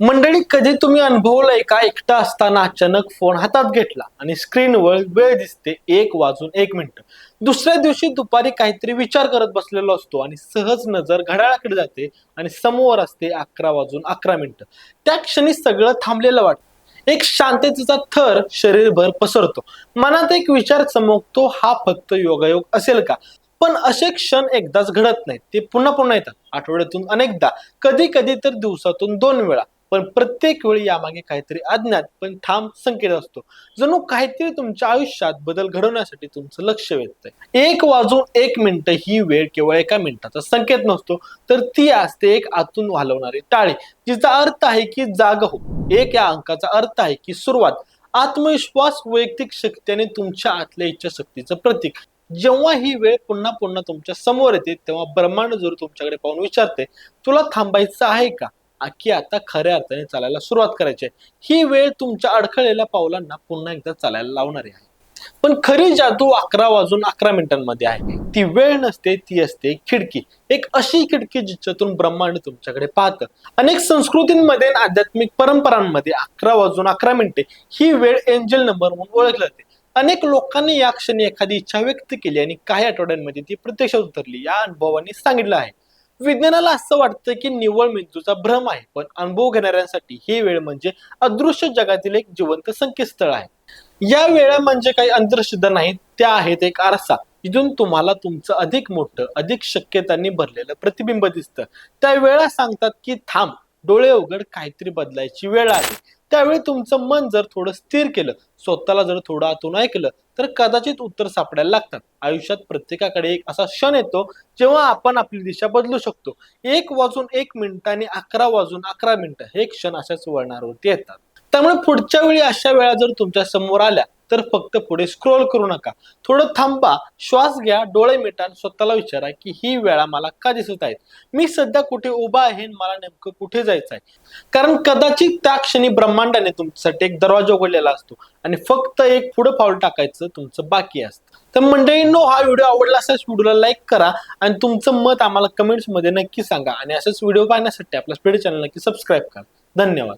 मंडळी कधी तुम्ही अनुभवलंय का? एकटा असताना अचानक फोन हातात घेतला आणि स्क्रीनवर वेळ दिसते एक वाजून एक मिनिट दुसऱ्या दिवशी दुपारी काहीतरी विचार करत बसलेलो असतो आणि सहज नजर घड्याळाकडे जाते आणि समोर असते अकरा वाजून अकरा मिनिटं त्या क्षणी सगळं थांबलेलं वाटतं. एक शांततेचा थर शरीरभर पसरतो. मनात एक विचार चमकतो हा फक्त योगायोग असेल का? पण असे क्षण एकदाच घडत नाहीत. ते पुन्हा पुन्हा येतात. आठवड्यातून अनेकदा. कधी कधी तर दिवसातून दोन वेळा. पण प्रत्येक वेळी यामागे काहीतरी अज्ञात पण ठाम संकेत असतो. जणू काहीतरी तुमच्या आयुष्यात बदल घडवण्यासाठी तुमचं लक्ष वेधतंय. एक वाजून एक मिनिट ही वेळ केवळ एका मिनिटाचा संकेत नसतो तर ती असते एक आतून हलवणारी टाळी जिचा अर्थ आहे की जाग हो. एक या अंकाचा अर्थ आहे की सुरुवात. आत्मविश्वास वैयक्तिक शक्ती आणि तुमच्या आतल्या इच्छाशक्तीचं प्रतीक. जेव्हा ही वेळ पुन्हा पुन्हा तुमच्यासमोर येते तेव्हा ब्रह्मांड जर तुमच्याकडे पाहून विचारते तुला थांबायचं आहे का? की आता खऱ्या अर्थाने चालायला सुरुवात करायची आहे. ही वेळ तुमच्या अडखळलेल्या पावलांना पुन्हा एकदा चालायला लावणारी आहे. पण खरी जादू अकरा वाजून अकरा मिनिटांमध्ये आहे. ती वेळ नसते ती असते खिडकी. एक अशी खिडकी जिच्यातून ब्रह्मांड तुमच्याकडे पाहतं. अनेक संस्कृतींमध्ये आध्यात्मिक परंपरांमध्ये अकरा वाजून अकरा मिनिटे ही वेळ एंजल नंबर म्हणून ओळखली जाते. अनेक लोकांनी या क्षणी एखादी इच्छा व्यक्त केली आणि काही आठवड्यांमध्ये ती प्रत्यक्षात उतरली. या अनुभवांनी सांगितलं आहे. विज्ञानाला असं वाटतं की निव्वळ मेंदूचा भ्रम आहे पण अनुभव घेणाऱ्यांसाठी ही वेळ म्हणजे अदृश्य जगातील एक जिवंत संकेतस्थळ आहे. या वेळा म्हणजे काही अंधश्रद्धा नाहीत त्या आहेत एक आरसा. इथून तुम्हाला तुमचं अधिक मोठं अधिक शक्यतांनी भरलेलं प्रतिबिंब दिसतं. त्या वेळा सांगतात की थांब डोळे उघड काहीतरी बदलायची वेळ आली. त्यावेळी तुमचं मन जर थोडं स्थिर केलं स्वतःला जर थोडं आतून ऐकलं तर कदाचित उत्तर सापडायला लागतात. आयुष्यात प्रत्येकाकडे एक असा क्षण येतो जेव्हा आपण आपली दिशा बदलू शकतो. एक वाजून एक मिनिट आणि अकरा वाजून अकरा मिनिटं हे क्षण अशाच वळणावरती येतात. त्यामुळे पुढच्या वेळी अशा वेळा जर तुमच्यासमोर आल्या तर फक्त पुढे स्क्रोल करू नका. थोडं थांबा श्वास घ्या डोळे मिटा स्वतःला विचारा की ही वेळा मला का दिसत आहेत? मी सध्या कुठे उभा आहे आणि मला नेमकं कुठे जायचं आहे? कारण कदाचित त्या क्षणी ब्रह्मांडाने तुमच्यासाठी एक दरवाजा उघडलेला असतो आणि फक्त एक पुढं पाऊल टाकायचं तुमचं बाकी असतं. तर मंडळींनो हा व्हिडिओ आवडला असेल व्हिडिओला लाईक करा आणि तुमचं मत आम्हाला कमेंट्समध्ये नक्की सांगा आणि असेच व्हिडिओ पाहण्यासाठी आपल्या स्पीड चॅनल नक्की सबस्क्राईब करा. धन्यवाद.